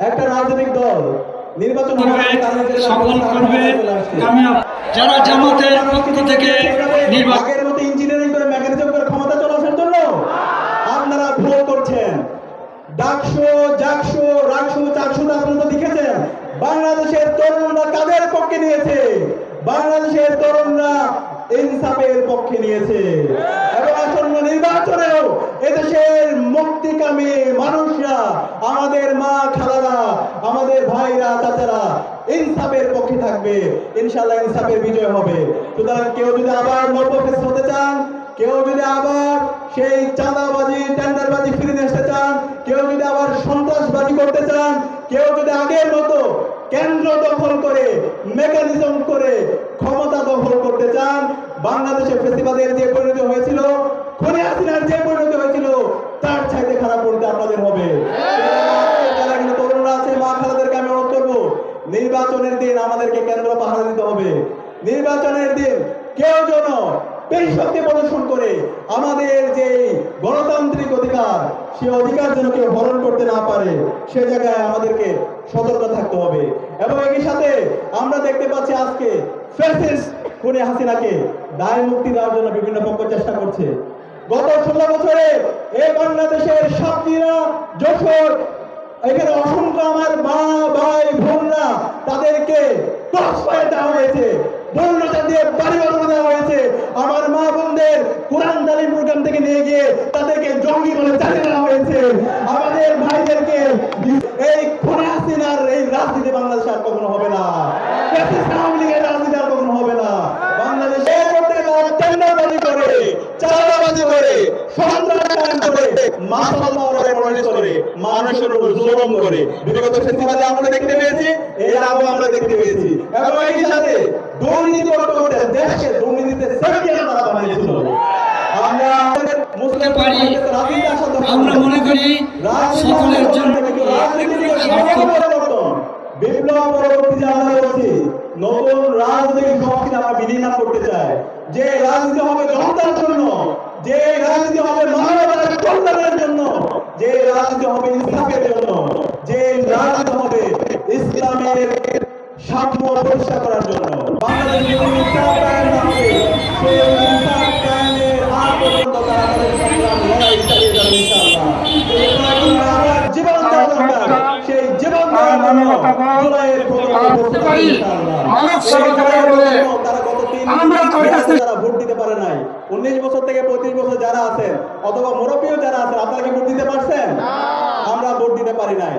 একটা রাজনৈতিক দল নির্বাচন সফল করবে যারা জামাতের পক্ষ থেকে নির্বাচন মতো ইঞ্জিনিয়ারিং করে মেকানিজম করে ক্ষমতা চলে আসার জন্য আপনারা ভুল করছেন। ডাকশো জাকশো রাকশো আপনারা তো লিখেছেন। বাংলাদেশের তরুণরা কাদের পক্ষে নিয়েছে? বাংলাদেশের তরুণরা ইনসাফের পক্ষে নিয়েছে। এবং আসন্ন নির্বাচনেও এদেশের মুক্তিকামী মানুষরা আমাদের মা খালারা, আমাদের ভাইরা, চাচারা ইনসাফের পক্ষে থাকবে। ইনশাল্লাহ ইনসাফের বিজয় হবে। সুতরাং কেউ যদি আবার নবফেস হতে চান, কেউ যদি আবার সেই চাঁদাবাজি, টেন্ডারবাজি ফিরে আসতে চান, কেউ যদি আবার সন্ত্রাসবাজি করতে চান, কেউ যদি আগের মতো কেন্দ্র দখল করে মেকানিজম করে ক্ষমতা দখল করতে চান, বাংলাদেশে ফেসিবাদের যে পরিণতি হয়েছিল, খুনে হাসিনার যে পরিণতি হয়েছিল তার চাইতে খারাপ পরিণতি আপনাদের হবে যারা এখানে তরুণরা আছে মা খালাদেরকে আমি অনুরোধ করব নির্বাচনের দিন আমাদেরকে কেন্দ্র পাহারা দিতে হবে? নির্বাচনের দিন কেউ যেন বেশ প্রদর্শন করে আমাদের যে গণতান্ত্রিক অধিকার, সে অধিকার যেন কেউ হরণ করতে না পারে, সে জায়গায় আমাদেরকে সতর্ক থাকতে হবে। এবং একই সাথে আমরা দেখতে পাচ্ছি আজকে ফ্যাসিস্ট খুনে হাসিনাকে দায় মুক্তি দেওয়ার জন্য বিভিন্ন পক্ষ চেষ্টা করছে। গত ষোলো বছরে এই বাংলাদেশের সাতক্ষীরা, যশোর এখানে অসংখ্য আমার মা, ভাই, বোনরা তাদেরকে ফায়ার দেওয়া হয়েছে। বন্যতা দিয়ে বাড়ি দেওয়া হয়েছে। আমার মা বোনদের কোরআন তালিম প্রোগ্রাম থেকে নিয়ে গিয়ে তাদেরকে জঙ্গি বলে চালিয়ে দেওয়া হয়েছে। আমাদের ভাইদেরকে এই খুনে এই রাজনীতি বাংলাদেশে আর কখনো হবে না। আওয়ামী লীগের রাজনীতি আর কখনো হবে না। বাংলাদেশে টেন্ডারবাজি করে, চাঁদাবাজি করে সন্ত্রাস কায়েম করে মাসাল মাওলারে মানুষের উপর জুলুম করে। বিগত ফেসিবাদে আমরা দেখতে পেয়েছি এর আগেও আমরা দেখতে পেয়েছি। এবং একই সাথে দুর্নীতি করতে করতে দুর্নীতিতে সেভিয়ার তারা বানিয়েছিল আমরা মুসলিম পারি। আমরা মনে করি সকলের জন্য বিপ্লব পরবর্তী আমরা বলছি নতুন রাজনৈতিক সংস্কৃতি আমরা বিনিময় করতে চাই। যে রাজনীতি হবে জনতার জন্য যে রাজনীতি হবে মানবতার কল্যাণের জন্য যে রাজনীতি হবে ইনসাফের জন্য যে রাজনীতি হবে ইসলামের সাম্য প্রতিষ্ঠা করার জন্য। বাংলাদেশে ইনসাফ কায়েম হবে সেই ইনসাফ কায়েমের আগ পর্যন্ত তারা তাদের সংগ্রাম লড়াই চালিয়ে যাবে ইনশাআল্লাহ। এই জন্য আমার জীবন সেই জীবন দেওয়ার জন্য জুলাইয়ের প্রথম অবস্থান ইনশাআল্লাহ মানব এই সেবা জুলাইয়ের বলে জন্য তারা গত তিন আমরা কইতাছি- যারা ভোট দিতে পারে নাই উনিশ বছর থেকে পঁয়ত্রিশ বছর যারা আছেন অথবা মুরব্বীও যারা আছেন আপনারা কি ভোট দিতে পারছেন? আমরা ভোট দিতে পারি নাই।